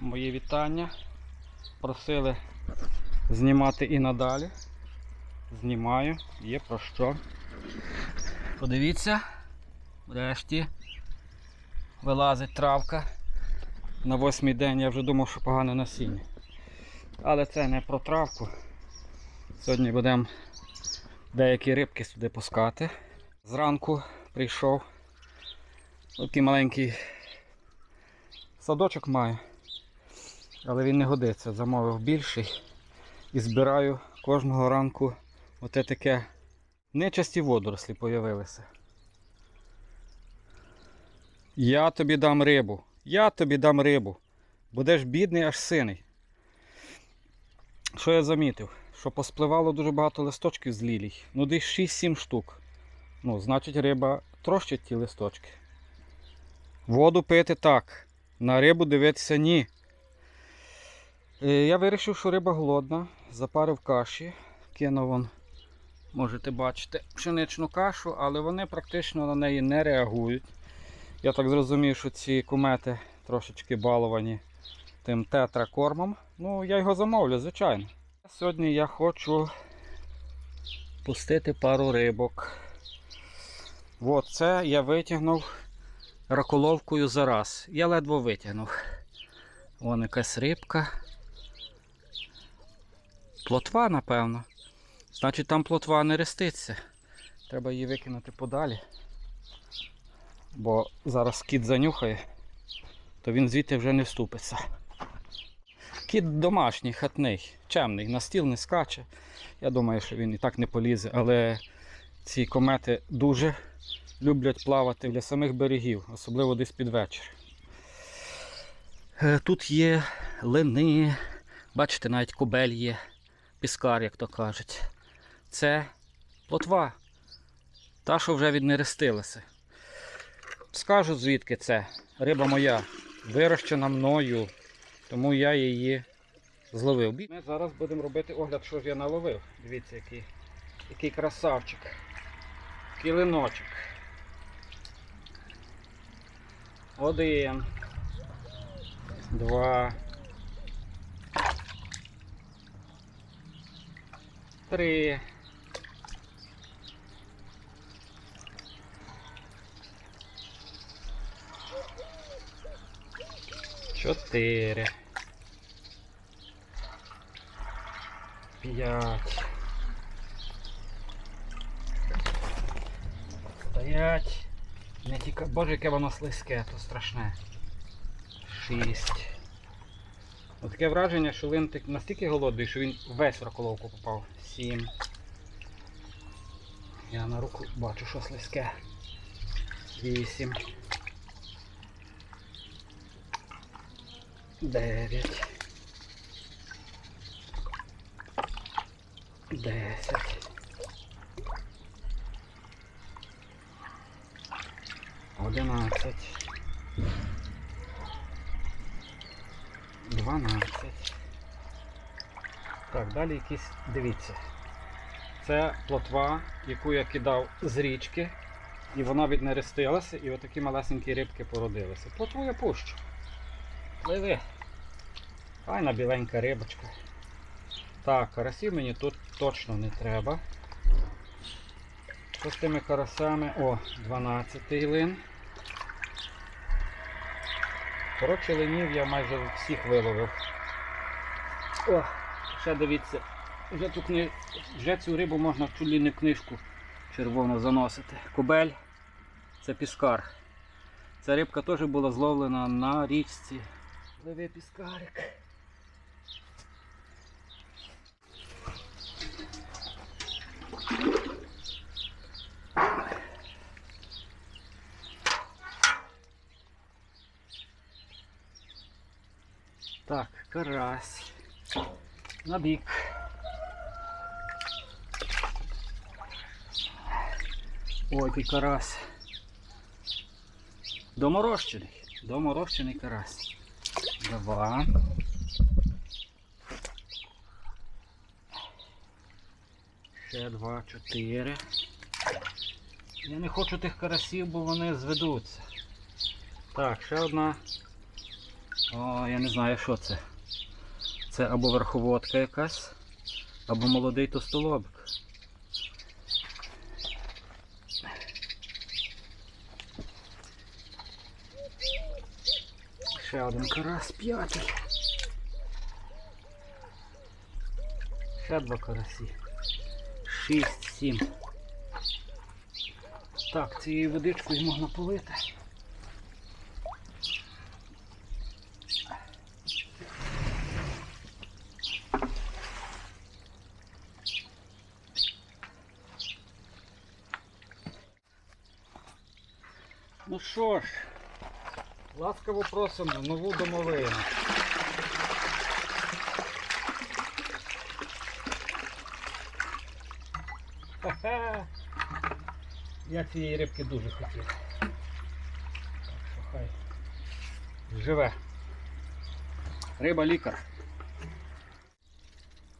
мої вітання. Просили знімати і надалі. Знімаю, є про що. Подивіться, врешті вилазить травка. На восьмий день я вже думав, що погане насіння. Але це не про травку. Сьогодні будемо деякі рибки сюди пускати. Зранку прийшов. Такий маленький садочок маю. Але він не годиться. Замовив більший. І збираю кожного ранку оте таке нечасті водорослі появилися. Я тобі дам рибу. Я тобі дам рибу. Будеш бідний аж синий. Що я замітив? Що поспливало дуже багато листочків з лілій. Ну десь 6-7 штук. Ну, значить, риба трощить ті листочки. Воду пити так. На рибу дивитися ні. Е, Я вирішив, що риба голодна. Запарив каші. Кинув вон, можете бачити, пшеничну кашу, але вони практично на неї не реагують. Я так зрозумів, що ці кумети трошечки баловані тим тетракормом. Ну, я його замовлю, звичайно. Сьогодні я хочу пустити пару рибок. От це я витягнув раколовкою за раз. Я ледве витягнув. Вон якась рибка. Плотва, напевно. Значить, там плотва не реститься. Треба її викинути подалі. Бо зараз кіт занюхає, то він звідти вже не вступиться. Кіт домашній, хатний, чемний, на стіл не скаче. Я думаю, що він і так не полізе, але ці комети дуже люблять плавати для самих берегів, особливо десь під вечір. Е, Тут є лини, бачите, навіть кобель є, піскар, як то кажуть. Це плотва, та, що вже віднерестилася. Скажу звідки це. Риба моя, вирощена мною, тому я її зловив. Ми зараз будемо робити огляд, що ж я наловив. Дивіться, який, який красавчик. Килиночок. Один. Два. Три. Чотири. П'ять. Стоять. Не тільки... Боже, яке воно слизьке, то страшне. Шість. Таке враження, що линтик настільки голодний, що він весь в раколовку попав. Сім. Я на руку бачу, що слизьке. Вісім. Дев'ять. Десять. Одинадцять. Так, далі якісь, дивіться. Це плотва, яку я кидав з річки, і вона віднерестилася, і отакі малесенькі рибки породилися. Плотву я пущу. Пливи. Файна біленька рибочка. Так, карасів мені тут точно не треба. Що з тими карасями? О, 12 лин. Коротше, линів я майже всіх виловив. О, ще дивіться, вже, ту кни... вже цю рибу можна в не книжку червоно заносити. Кобель це піскар. Ця рибка теж була зловлена на річці. Пливи піскарик. Так, карась. На бік. Ой, який карась. Доморощений. Доморощений карась. Два. Ще два, чотири. Я не хочу тих карасів, бо вони зведуться. Так, ще одна О, я не знаю, що це. Це або верховодка якась, або молодий тостолобик. Ще один карась п'ятий. Ще два карасі. Шість, сім. Так, цією водичкою можна полити. Ну що ж, ласкаво просимо в нову домовину. Ха-ха! Я цієї рибки дуже хотів. Так що хай живе. Риба лікар.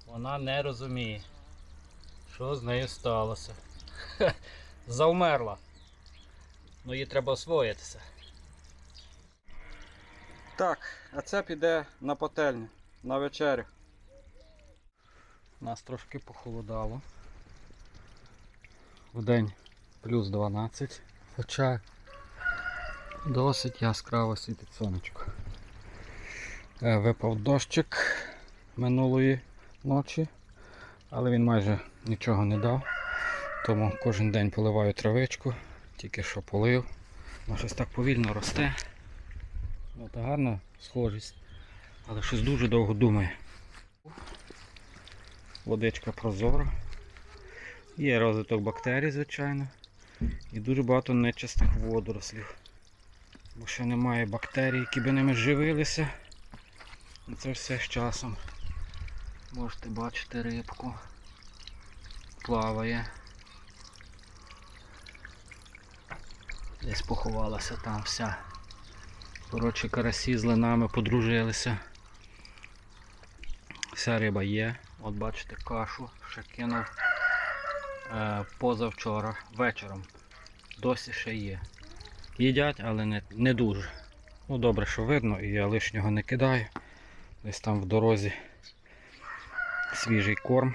Вона не розуміє, що з нею сталося. Завмерла. Ну їй треба освоїтися. Так, а це піде на пательню, на вечерю. Нас трошки похолодало. Вдень плюс 12, хоча досить яскраво світить сонечко. Е, Випав дощик минулої ночі, але він майже нічого не дав. Тому кожен день поливаю травичку, тільки що полив. Вона щось так повільно росте. От гарна схожість, але щось дуже довго думає. Водичка прозора. Є розвиток бактерій, звичайно. І дуже багато нечистих водорослів. Бо ще немає бактерій, які би ними живилися. І це все з часом. Можете бачити рибку. Плаває. Десь поховалася там вся. Коротше, карасі з линами подружилися. Вся риба є. От бачите кашу, ще кинув е, позавчора вечором. Досі ще є. Їдять, але не, не дуже. Ну добре, що видно, і я лишнього не кидаю. Десь там в дорозі свіжий корм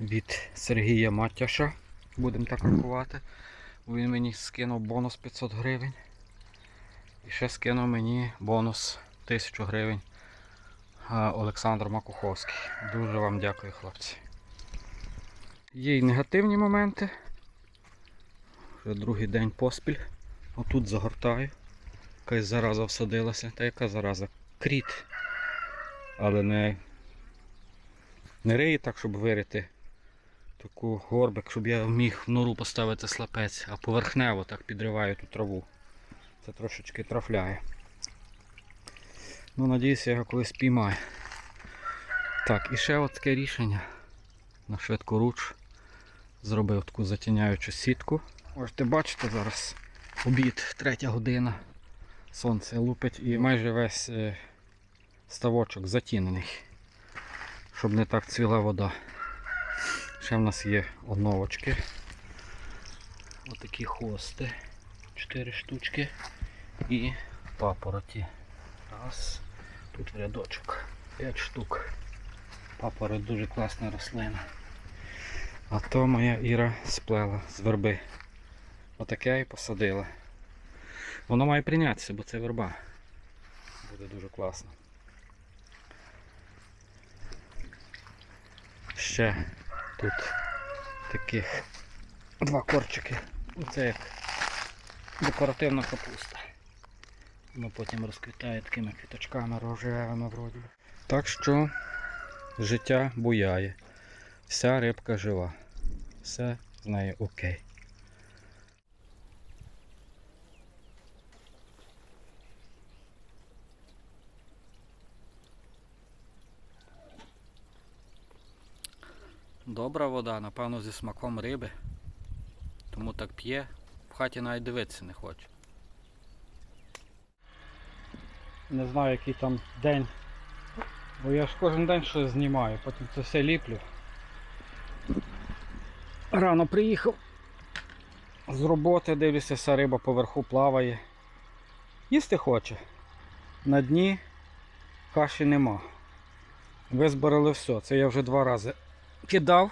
від Сергія Матяша. Будемо так рахувати. Він мені скинув бонус 500 гривень. І ще скинув мені бонус 1000 гривень Олександр Макуховський. Дуже вам дякую, хлопці. Є й негативні моменти. Вже другий день поспіль. Отут загортаю. Якась зараза всадилася. Та яка зараза? Кріт. Але не, не риє так, щоб вирити таку горбик, щоб я міг в нору поставити слапець, а поверхнево так підриваю ту траву. Це трошечки трафляє. Ну, надіюся, я його колись піймаю. Так, і ще от таке рішення. На швидкоруч зробив таку затіняючу сітку. Можете бачите зараз обід, третя година. Сонце лупить і майже весь е, ставочок затінений, щоб не так цвіла вода. Ще в нас є одновочки. Отакі хости. Чотири штучки. І папороті. Раз. Тут в рядочок. П'ять штук. Папороть дуже класна рослина. А то моя Іра сплела з верби. Отаке і посадила. Воно має прийнятися, бо це верба. Буде дуже класно. Ще тут таких два корчики. Оце як декоративна капуста. Воно потім розквітає такими квіточками рожевими вроді. Так що життя буяє. Вся рибка жива. Все з нею окей. Добра вода, напевно, зі смаком риби. Тому так п'є, в хаті навіть дивитися не хоче. Не знаю який там день. Бо я ж кожен день щось знімаю, потім це все ліплю. Рано приїхав з роботи, дивлюся, вся риба поверху плаває. Їсти хоче. На дні каші нема. Визбирали все. Це я вже два рази кидав.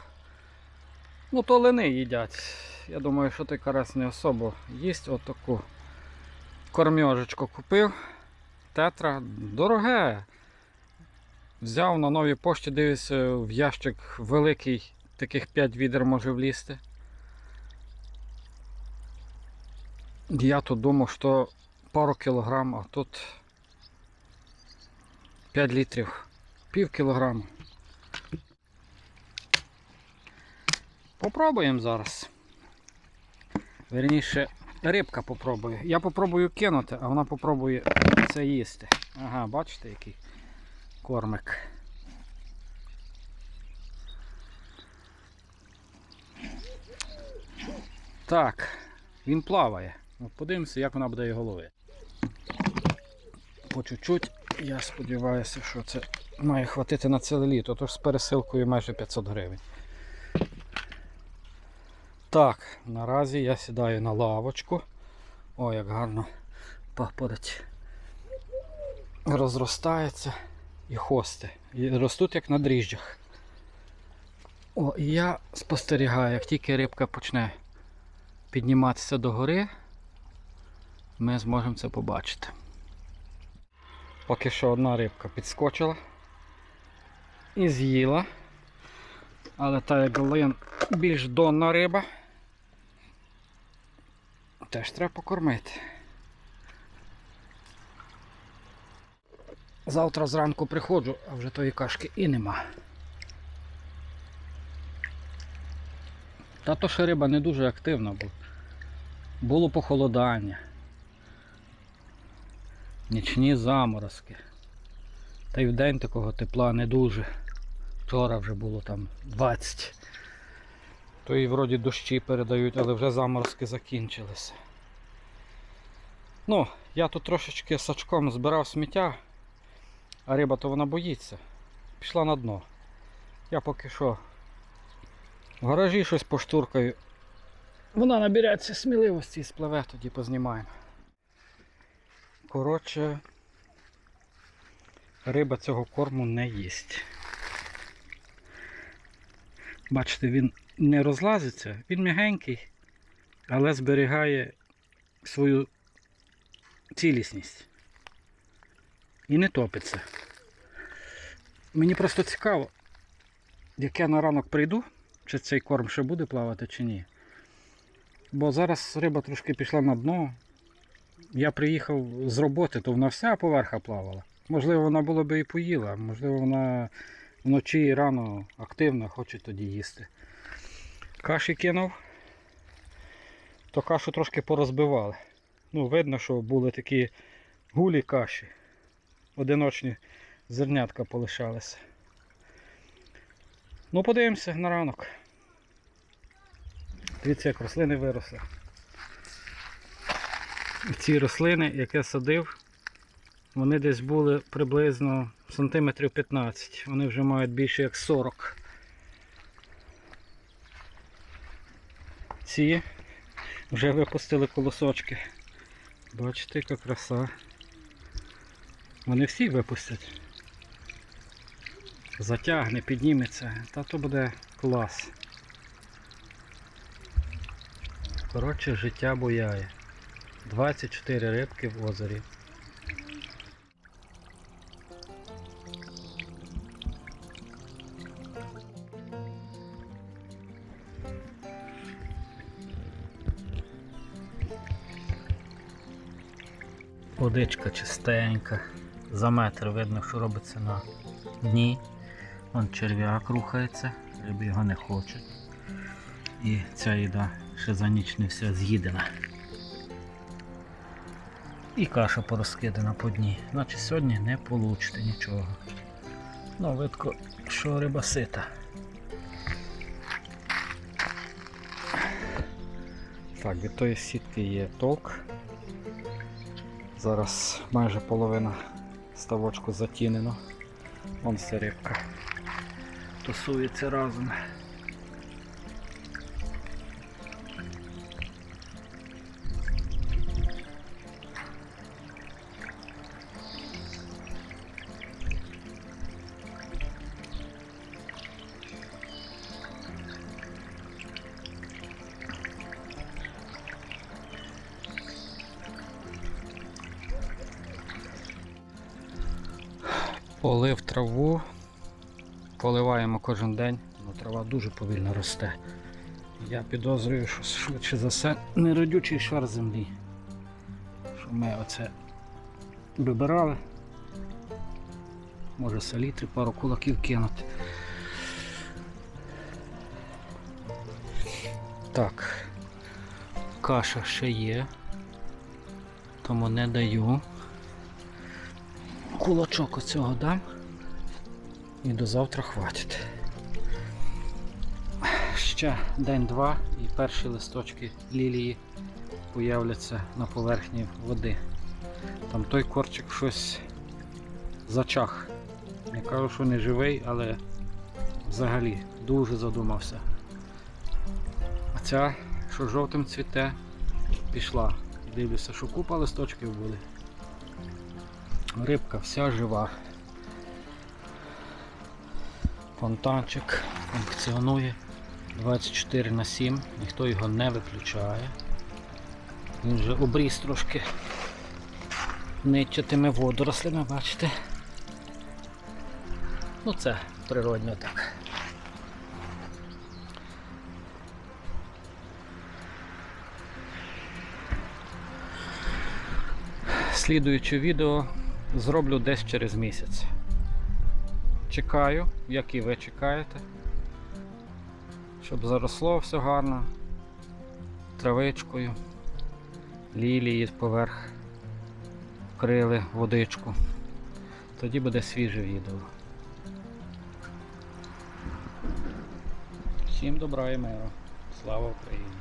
Ну, то лини їдять. Я думаю, що той карась не особо їсть. Отаку кормьожечку купив. Тетра дороге. Взяв на новій пошті, дивлюся, в ящик великий, таких 5 відер може влізти. Я тут думав, що пару кілограм, а тут 5 літрів, пів кілограма. Попробуємо зараз. Верніше, рибка попробує. Я попробую кинути, а вона попробує це їсти. Ага, бачите, який кормик. Так, він плаває. От подивимося, як вона буде його ловити. По чуть-чуть, я сподіваюся, що це має хватити на ціле літо, тож з пересилкою майже 500 гривень. Так, наразі я сідаю на лавочку. О, як гарно папороть розростається і хости. І ростуть як на дріжджах. О, і я спостерігаю, як тільки рибка почне підніматися до гори, ми зможемо це побачити. Поки що одна рибка підскочила і з'їла. Але та як лин більш донна риба. Теж треба покормити. Завтра зранку приходжу, а вже тої кашки і нема. Та то ще риба не дуже активна, бо було похолодання. Нічні заморозки. Та й в день такого тепла не дуже. Вчора вже було там 20. То і вроді дощі передають, але вже заморозки закінчилися. Ну, я тут трошечки сачком збирав сміття, а риба то вона боїться. Пішла на дно. Я поки що в гаражі щось поштуркаю. Вона набереться сміливості і спливе, тоді познімаємо. Коротше, риба цього корму не їсть. Бачите, він не розлазиться, він м'ягенький, але зберігає свою цілісність. І не топиться. Мені просто цікаво, як я на ранок прийду, чи цей корм ще буде плавати, чи ні. Бо зараз риба трошки пішла на дно. Я приїхав з роботи, то вона вся поверха плавала. Можливо, вона була би і поїла, можливо, вона вночі і рано активно хоче тоді їсти. Каші кинув, то кашу трошки порозбивали. Ну, видно, що були такі гулі каші. Одиночні зернятка полишалися. Ну, подивимося на ранок. Дивіться, як рослини виросли. Ці рослини, як я садив, вони десь були приблизно сантиметрів 15. Вони вже мають більше як 40. Ці вже випустили колосочки. Бачите, яка краса. Вони всі випустять. Затягне, підніметься, та то буде клас. Коротше, життя буяє. 24 рибки в озері. Водичка чистенька. За метр видно, що робиться на дні. Вон черв'як рухається, риби його не хочуть. І ця їда ще за ніч не вся з'їдена. І каша порозкидана по дні. Значить сьогодні не получите нічого. Ну, видко, що риба сита. Так, від тої сітки є толк. Зараз майже половина ставочку затінено. Вон ця рибка тусується разом. Полив траву. Поливаємо кожен день, але трава дуже повільно росте. Я підозрюю, що швидше за все неродючий шар землі. Що ми оце вибирали. Може салітри, пару кулаків кинути. Так. Каша ще є. Тому не даю. Кулачок оцього дам. І до завтра хватить. Ще день-два і перші листочки лілії появляться на поверхні води. Там той корчик щось зачах. Я кажу, що не живий, але взагалі дуже задумався. А ця, що жовтим цвіте, пішла. Дивлюся, що купа листочків були. Рибка вся жива. Фонтанчик функціонує 24 на 7, ніхто його не виключає. Він вже обріз трошки нитчатими водорослями, бачите? Ну це природньо так. Слідуюче відео зроблю десь через місяць. Чекаю, як і ви чекаєте, щоб заросло все гарно, травичкою, лілії поверх вкрили водичку. Тоді буде свіже відео. Всім добра і миру. Слава Україні!